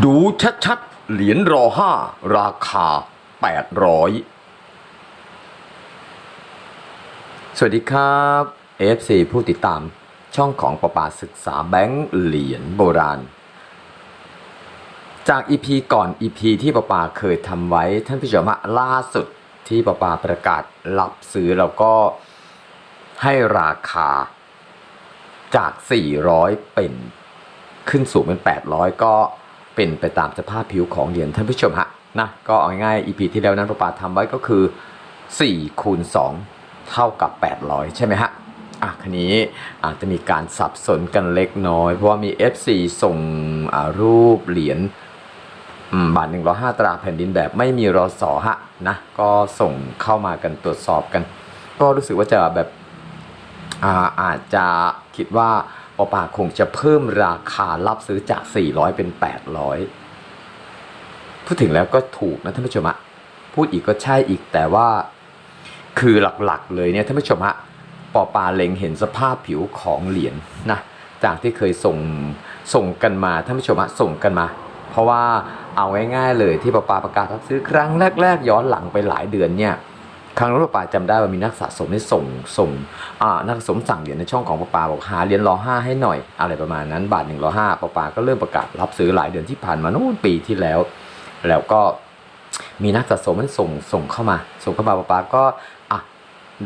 ดูชัดๆ เหรียญรอห้าราคา 800 สวัสดีครับ FC ผู้ติดตามช่องของประปาศึกษาแบงค์เหรียญโบราณ จาก EP ก่อน EP ที่ประปาเคยทำไว้ ท่านผู้ชมล่าสุดที่ประปาประกาศรับซื้อแล้วก็ให้ราคาจาก 400 เป็นขึ้นสูงเป็น 800 ก็ เป็นไปตามสภาพผิวของเหรียญท่านผู้ชมฮะนะก็เอาง่ายๆ EP ที่แล้วนั้นประปาทำไว้ก็คือ4คูณ2เท่ากับ 800 ใช่ไหมฮะอะคันนี้อาจจะมีการสับสนกันเล็กน้อย เพราะว่ามี FC ส่งรูปเหรียญบาท105 ตราแผ่นดินแบบไม่มีรอสอฮะนะก็ส่งเข้ามากันตรวจสอบกัน ก็รู้สึกว่าจะแบบอาอาจจะคิดว่า ปอปาคงจะเพิ่มราคารับซื้อจาก 400 เป็น 800 พูดถึงแล้วก็ถูกนะท่านผู้ชมอะพูดอีกก็ใช่อีกแต่ว่า คือหลักๆเลยเนี่ยท่านผู้ชมฮะปอปาเล็งเห็นสภาพผิวของเหรียญนะจากที่เคยส่งส่งกันมาท่านผู้ชมฮะส่งกันมา เพราะว่าเอาง่ายๆเลยที่ปอปาประกาศรับซื้อครั้งแรก ๆ ย้อนหลังไปหลายเดือนเนี่ย ครั้งนั้นป้าปาจำได้ว่ามีนักสะสมให้ส่งส่งอ่านักสะสมสั่งเหรียญในช่องของป้าปาบอกหาเหรียญรอห้าให้หน่อย อะไรประมาณนั้นบาทหนึ่งรอห้าป้าปาก็เริ่มประกาศรับซื้อหลายเดือนที่ผ่านมานู่นปีที่แล้ว แล้วก็มีนักสะสมมันส่งส่งเข้ามา ส่งเข้ามาป้าปาก็อะ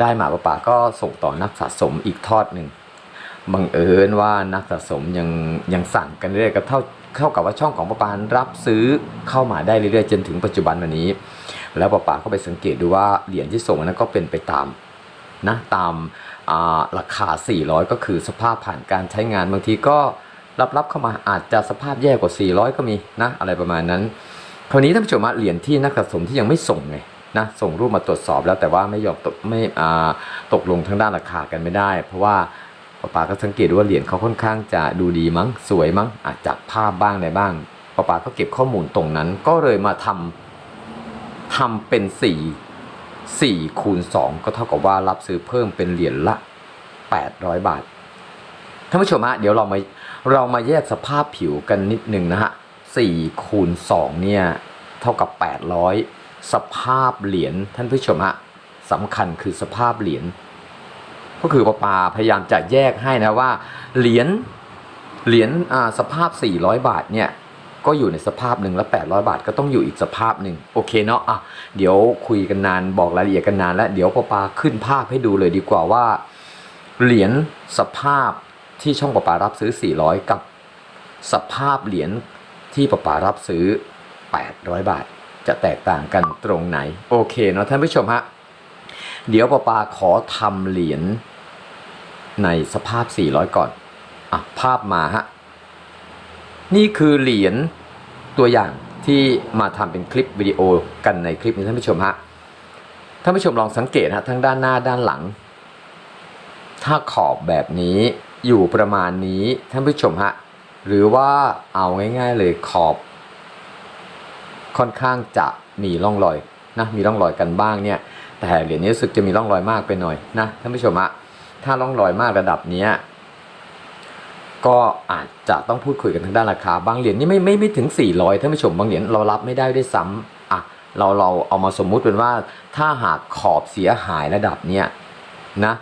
ได้มาป้าปาก็ส่งต่อนักสะสมอีกทอดหนึ่ง บังเอิญว่านักสะสมยังยังสั่งกันเรื่อยๆก็เท่าเท่ากับว่าช่องของป้าปารับซื้อเข้ามาได้เรื่อยๆจนถึงปัจจุบันวันนี้ แล้วป้าป๋าก็ไปสังเกตดูว่าเหรียญที่ส่งนั้นก็เป็นไปตามนะตามาราคา 400 ก็คือสภาพผ่านการใช้งานบางทีก็รับๆเข้ามาอาจจะสภาพแย่กว่า 400 ก็มีนะอะไรประมาณนั้นคราวนี้ท่านผู้ชมเหรียญที่นักสะสมที่ยังไม่ส่งไงนะส่งรูปมาตรวจสอบแล้วแต่ว่าไม่ยอมตกไม่ตกลงทางด้านราคากันไม่ได้ เพราะว่า ป้าป๋าก็สังเกตว่าเหรียญเขาค่อนข้างจะดูดีมั้งสวยมั้งอาจจากภาพบ้างอะไรบ้างป้าป๋าก็เก็บข้อมูลตรงนั้น ก็เลยมาทำทำเป็น4 4คูณ2ก็เท่ากับว่ารับซื้อเพิ่มเป็นเหรียญละ800บาทท่านผู้ชมฮะเดี๋ยวเรามาเรามาแยกสภาพผิวกันนิดหนึ่งนะฮะ4คูณ2เนี่ยเท่ากับ800สภาพเหรียญท่านผู้ชมฮะสำคัญคือสภาพเหรียญ ก็คือปปาพยายามจะแยกให้นะว่าเหรียญเหรียญสภาพ 400 บาทเนี่ยก็อยู่ในสภาพหนึ่งแล้ว 800 บาทก็ต้องอยู่อีกสภาพหนึ่งโอเคเนาะอะเดี๋ยวคุยกันนานบอกรายละเอียดกันนานแล้วเดี๋ยวปปาขึ้นภาพให้ดูเลยดีกว่าว่า เหรียญสภาพที่ช่องปปารับซื้อ 400 กับสภาพเหรียญที่ปปารับซื้อ 800 บาท จะแตกต่างกันตรงไหน โอเคเนาะท่านผู้ชมฮะเดี๋ยวปปาขอทำเหรียญ ในสภาพ 400 ก่อนอะภาพมาฮะ นี่คือเหรียญตัวอย่างที่มาทำเป็นคลิปวิดีโอกันในคลิปนี้ท่านผู้ชมฮะ ท่านผู้ชมลองสังเกตฮะทั้งด้านหน้าด้านหลัง ถ้าขอบแบบนี้อยู่ประมาณนี้ท่านผู้ชมฮะ หรือว่าเอาง่าย ๆ เลยขอบ ค่อนข้างจะมีร่องรอยนะมีร่องรอยกันบ้างเนี่ย แต่เหรียญนี้รู้สึกจะมีร่องรอยมากไปหน่อยนะท่านผู้ชมฮะ ถ้าร่องรอยมากระดับนี้ก็อาจจะต้องพูดคุยกันทางด้านราคา บางเหรียญนี่ไม่ไม่ไม่ถึง 400ท่านผู้ชมบางเหรียญเรารับไม่ได้ด้วยซ้ำอะเราเราเอามาสมมุติเป็นว่า ถ้าหากขอบเสียหายระดับเนี้ยนะ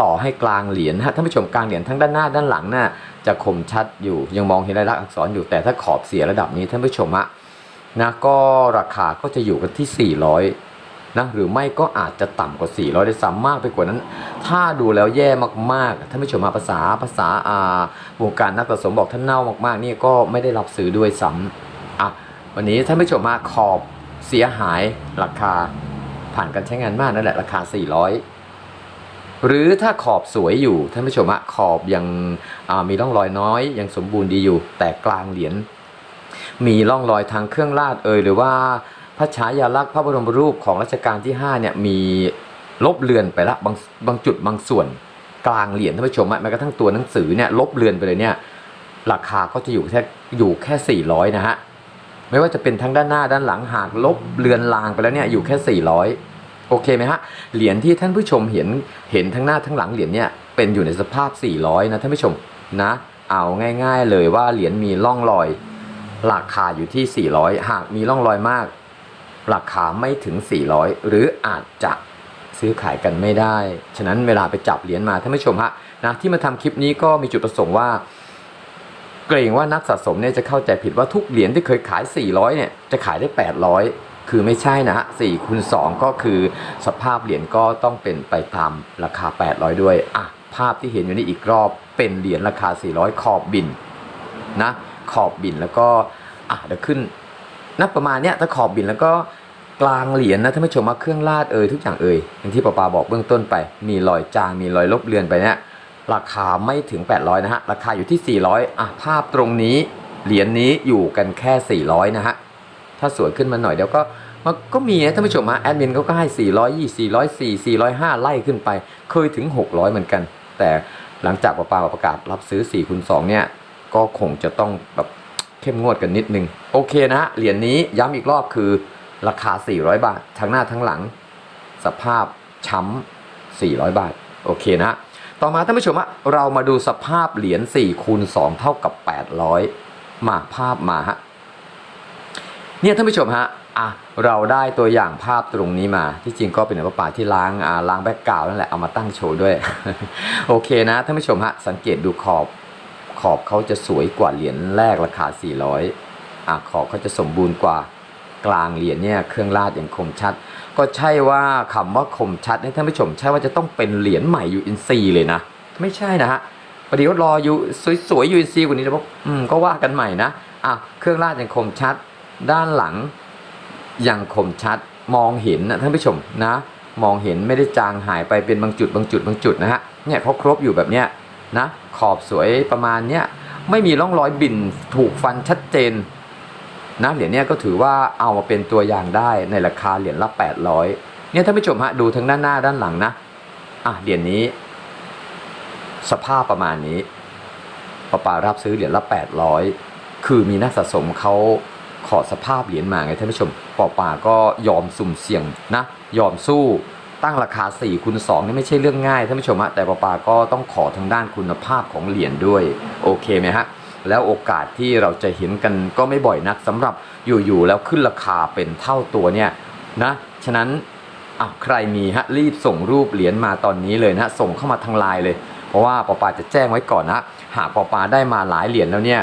ต่อให้กลางเหรียญฮะท่านผู้ชมกลางเหรียญทั้งด้านหน้าด้านหลังน่ะจะคมชัดอยู่ยังมองเห็นลายลักษณ์อักษรอยู่แต่ถ้าขอบเสียระดับนี้ท่านผู้ชมอะนะก็ราคาก็จะอยู่กันที่ 400 นะหรือไม่ก็อาจจะต่ำกว่า 400ได้ซ้ำมากไปกว่านั้น ถ้าดูแล้วแย่มากๆท่านผู้ชมมาภาษาภาษาอ่าวงการนักสะสมบอกท่านเน่ามากๆ นี่ก็ไม่ได้รับซื้อด้วยซ้ำอะวันนี้ท่านผู้ชมมาขอบเสียหายราคาผ่านการใช้งานมากนั่นแหละราคา 400หรือถ้าขอบสวยอยู่ท่านผู้ชมอะขอบยังอ่ามีร่องรอยน้อย ยังสมบูรณ์ดีอยู่ แต่กลางเหรียญมีร่องรอยทางเครื่องลาดเอยหรือว่า พระฉายาลักษณ์พระบรมรูปของรัชกาลที่5เนี่ยมีลบเลือนไปละบางบางจุดบางส่วนกลางเหรียญท่านผู้ชมอะแม้กระทั่งตัวหนังสือเนี่ยลบเลือนไปเลยเนี่ยราคาก็จะอยู่แค่อยู่แค่ 400 นะฮะไม่ว่าจะเป็นทั้งด้านหน้าด้านหลังหากลบเลือนลางไปแล้วเนี่ยอยู่แค่ 400 โอเคไหมฮะเหรียญที่ท่านผู้ชมเห็นเห็นทั้งหน้าทั้งหลังเหรียญเนี่ยเป็นอยู่ในสภาพ 400 นะท่านผู้ชมนะเอาง่าย ๆ เลยว่าเหรียญมีร่องรอย ราคาอยู่ที่ 400 หากมีร่องรอยมาก ราคาไม่ถึง 400 หรืออาจจะซื้อขายกันไม่ได้ ฉะนั้นเวลาไปจับเหรียญมาท่านผู้ชมฮะนะที่มาทำคลิปนี้ก็มีจุดประสงค์ว่า เกรงว่านักสะสมเนี่ยจะเข้าใจผิดว่าทุกเหรียญที่เคยขาย 400 เนี่ยจะขายได้ 800 คือไม่ใช่นะฮะ4คูณ2ก็คือสภาพเหรียญก็ต้องเป็นไปตามราคา 800 ด้วยอะภาพที่เห็นอยู่นี่อีกรอบเป็นเหรียญราคา 400 ขอบบินนะขอบบินแล้วก็อะเดี๋ยวขึ้น นับประมาณเนี้ยถ้าขอบบินแล้วก็กลางเหรียญนะท่านผู้ชมมาเครื่องลาดเอ่ยทุกอย่างเอ่ยอย่างที่ปาปาบอกเบื้องต้นไป มีรอยจางมีรอยลบเลือนไปเนี่ยราคาไม่ถึง 800 นะฮะ ราคาอยู่ที่ 400 อะ ภาพตรงนี้ เหรียญนนี้อยู่กันแค่ 400 นะฮะ ถ้าสวยขึ้นมาหน่อยเดี๋ยวก็มันก็มีนะท่านผู้ชมฮะแอดมินเขาก็ให้ 420 404 405 ไล่ขึ้นไป เคยถึง 600 เหมือนกัน แต่หลังจากปาปาประกาศรับซื้อ4คูณ2เนี่ย ก็คงจะต้องแบบ เข้มงวดกันนิดนึง โอเคนะเหรียญนนี้ย้ำอีกรอบคือราคา 400 บาท ทั้งหน้าทั้งหลัง สภาพช้ำ400 บาท โอเคนะ ต่อมาท่านผู้ชมฮะเรามาดูสภาพเหรียญ4คูณ2เท่ากับ 800 มาภาพมาฮะเนี่ยท่านผู้ชมฮะอะเราได้ตัวอย่างภาพตรงนี้มา ที่จริงก็เป็นเหรียญป่าที่ล้างอ่าล้างแบ็กกราวนั่นแหละเอามาตั้งโชว์ด้วย โอเคนะท่านผู้ชมฮะสังเกตดูขอบ ขอบเขาจะสวยกว่าเหรียญแรกราคา 400อะขอบเขาจะสมบูรณ์กว่ากลางเหรียญเนี่ยเครื่องลาดอย่างคมชัด ก็ใช่ว่าคำว่าคมชัดเนี่ยท่านผู้ชมใช่ว่าจะต้องเป็นเหรียญใหม่ยูอินซีเลยนะ ไม่ใช่นะฮะประเดี๋ยวรออยู่สวยๆยูอินซีกว่านี้แล้วบอกอืมก็ว่ากันใหม่นะอะเครื่องลาดยังคมชัด ด้านหลังยังคมชัดมองเห็นนะท่านผู้ชมนะ มองเห็นไม่ได้จางหายไปเป็นบางจุดบางจุดบางจุดนะฮะเนี่ยเขาครบอยู่แบบเนี้ย นะขอบสวยประมาณเนี้ยไม่มีร่องรอยบิ่นถูกฟันชัดเจนนะเหรียญเนี่ยก็ถือว่าเอามาเป็นตัวอย่างได้ในราคาเหรียญละ 800เนี่ยท่านผู้ชมฮะดูทั้งด้านหน้าด้านหลังนะอะเหรียญนี้ สภาพประมาณนี้ปาปารับซื้อเหรียญละ 800 คือมีนักสะสมเขาขอสภาพเหรียญมาไงท่านผู้ชมปอปาก็ยอมสุ่มเสี่ยงนะ ยอมสู้ ตั้งราคา4คูณ2นี่ไม่ใช่เรื่องง่ายท่านผู้ชมฮะแต่ปอปาก็ต้องขอทางด้านคุณภาพของเหรียญด้วยโอเคไหมฮะแล้วโอกาสที่เราจะเห็นกันก็ไม่บ่อยนักสำหรับอยู่ๆแล้วขึ้นราคาเป็นเท่าตัวเนี่ยนะฉะนั้นอะใครมีฮะรีบส่งรูปเหรียญมาตอนนี้เลยนะส่งเข้ามาทางไลน์เลย เพราะว่าปอปาจะแจ้งไว้ก่อนนะหากปอปาได้มาหลายเหรียญแล้วเนี่ย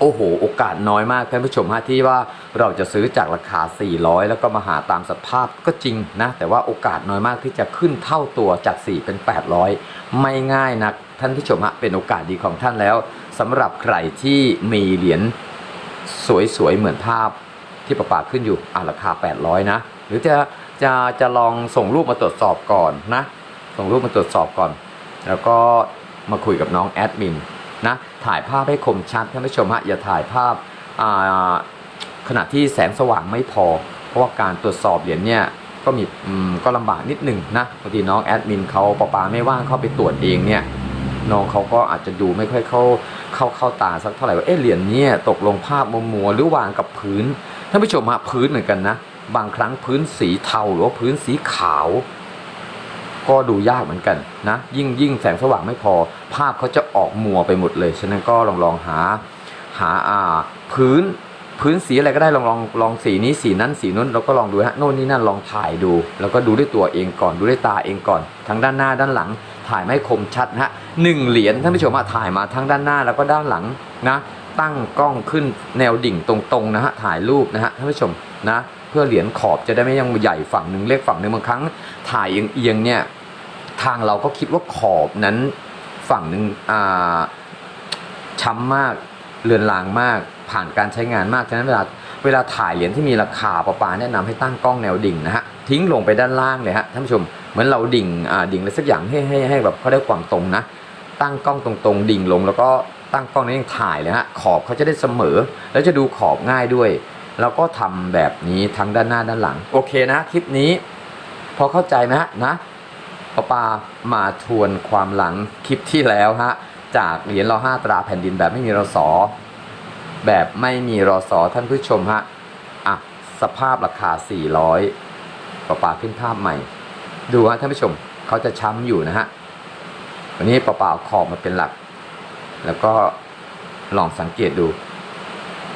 โอ้โห โอกาสน้อยมากท่านผู้ชมฮะที่ว่า เราจะซื้อจากราคา 400 แล้วก็มาหาตามสภาพก็จริงนะ แต่ว่าโอกาสน้อยมากที่จะขึ้นเท่าตัวจาก 4 เป็น 800 ไม่ง่ายนัก ท่านผู้ชมฮะเป็นโอกาสดีของท่านแล้วสำหรับใครที่มีเหรียญสวยๆ เหมือนภาพที่ประปาขึ้นอยู่อะราคา 800 นะ หรือจะจะจะลองส่งรูปมาตรวจสอบก่อนนะ ส่งรูปมาตรวจสอบก่อน แล้วก็มาคุยกับน้องแอดมินนะถ่ายภาพให้คมชัดท่านผู้ชมฮะอย่าถ่ายภาพอ่า ขณะที่แสงสว่างไม่พอ เพราะว่าการตรวจสอบเหรียญเนี่ยก็มีอืมก็ลำบากนิดหนึ่งนะบางทีน้องแอดมินเขาปะปาไม่ว่างเข้าไปตรวจเองเนี่ยน้องเขาก็อาจจะดูไม่ค่อยเข้าเข้าเข้าตาสักเท่าไหร่ว่าเอ๊ะเหรียญเนี่ยตกลงภาพมัวมัวๆหรือวางกับพื้นท่านผู้ชมฮะพื้นเหมือนกันนะ บางครั้งพื้นสีเทาหรือว่าพื้นสีขาว ก็ดูยากเหมือนกันนะ ยิ่งยิ่งแสงสว่างไม่พอ ภาพเขาจะออกมัวไปหมดเลย ฉะนั้นก็ลองลองหาหาอ่าพื้น พื้นสีอะไรก็ได้ลองลองลองสีนี้สีนั้นสีนู้นเราก็ลองดูฮะโน่นนี่นั่นลองถ่ายดู แล้วก็ดูด้วยตัวเองก่อนดูด้วยตาเองก่อน ทั้งด้านหน้าด้านหลัง ถ่ายไม่คมชัดนะฮะหนึ่งเหรียญท่านผู้ชมอะถ่ายมาทั้งด้านหน้าแล้วก็ด้านหลังนะตั้งกล้องขึ้นแนวดิ่งตรงๆนะฮะถ่ายรูปนะฮะท่านผู้ชมนะเพื่อเหรียญขอบจะได้ไม่ยังใหญ่ฝั่งหนึ่งเล็กฝั่งหนึ่งบางครั้ง ถ่ายเอียงๆเนี่ยทางเราก็คิดว่าขอบนั้นฝั่งหนึ่งอ่าช้ำมาก เลือนลางมากผ่านการใช้งานมากฉะนั้นเวลาเวลาถ่ายเหรียญที่มีราคาปะปาแนะนำให้ตั้งกล้องแนวดิ่งนะฮะทิ้งลงไปด้านล่างเลยฮะท่านผู้ชมเหมือนเราดิ่งอ่าดิ่งอะไรสักอย่างให้ให้ให้แบบเขาได้ความตรงนะ ตั้งกล้องตรงๆ ดิ่งลง แล้วก็ตั้งกล้องนั้ยังถ่ายเลยฮะขอบเขาจะได้เสมอ แล้วจะดูขอบง่ายด้วย แล้วก็ทำแบบนี้ทั้งด้านหน้าด้านหลัง โอเคนะคลิปนี้ พอเข้าใจไหมฮะนะปาปามาทวนความหลังคลิปที่แล้วฮะ จากเหรียญรอห้าตราแผ่นดินแบบไม่มีรอสอแบบไม่มีรอสอท่านผู้ชมฮะอะสภาพราคา 400ปาปาขึ้นภาพใหม่ ดูฮะท่านผู้ชมเขาจะช้ำอยู่นะฮะวันนี้ปาปาเอาขอบมาเป็นหลัก แล้วก็ลองสังเกตดู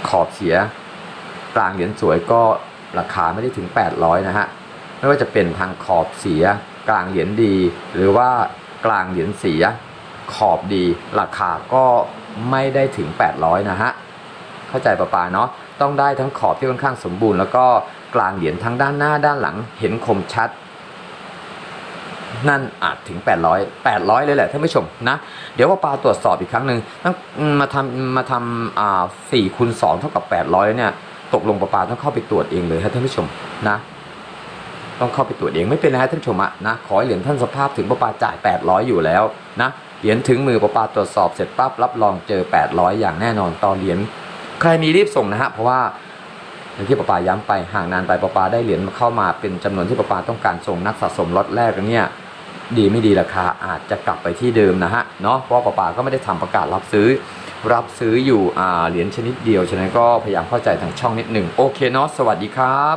ขอบเสียกลางเหรียญสวยก็ราคาไม่ได้ถึง 800 นะฮะ ไม่ว่าจะเป็นทางขอบเสีย กลางเหรียญดี หรือว่ากลางเหรียญเสีย ขอบดี ราคาก็ไม่ได้ถึง 800 นะฮะ เข้าใจประปาเนาะต้องได้ทั้งขอบที่ค่อนข้างสมบูรณ์ แล้วก็กลางเหรียญทั้งด้านหน้าด้านหลังเห็นคมชัด นั่นอาจถึง 800 800 เลยแหละท่านผู้ชมนะ เดี๋ยวว่าปาตรวจสอบอีกครั้งหนึ่งต้องมาทำมาทำอ่า4คูณ2เท่ากับ 800เนี่ยตกลงปาปาต้องเข้าไปตรวจเองเลยครับท่านผู้ชมนะ ต้องเข้าไปตรวจเองไม่เป็นไรฮะท่านผู้ชมอะนะขอเหรียญท่านสภาพถึงปาปาจ่าย 800 อยู่แล้วนะ เหรียญถึงมือปาปาตรวจสอบเสร็จปั๊บรับรองเจอ 800 อย่างแน่นอนต่อเหรียญใครมีรีบส่งนะฮะเพราะว่าอย่างที่ปาปาย้ำไปห่างนานไปปาปาได้เหรียญเข้ามาเป็นจำนวนที่ปาปาต้องการส่งนักสะสมล็อตแรกเนี่ยดีไม่ดีราคาอาจจะกลับไปที่เดิมนะฮะเนาะเพราะว่าปาปาก็ไม่ได้ทำประกาศรับซื้อ รับซื้ออยู่เหรียญชนิดเดียวฉะนั้นก็พยายามเข้าใจทางช่องนิดหนึ่งโอเคเนาะสวัสดีครับ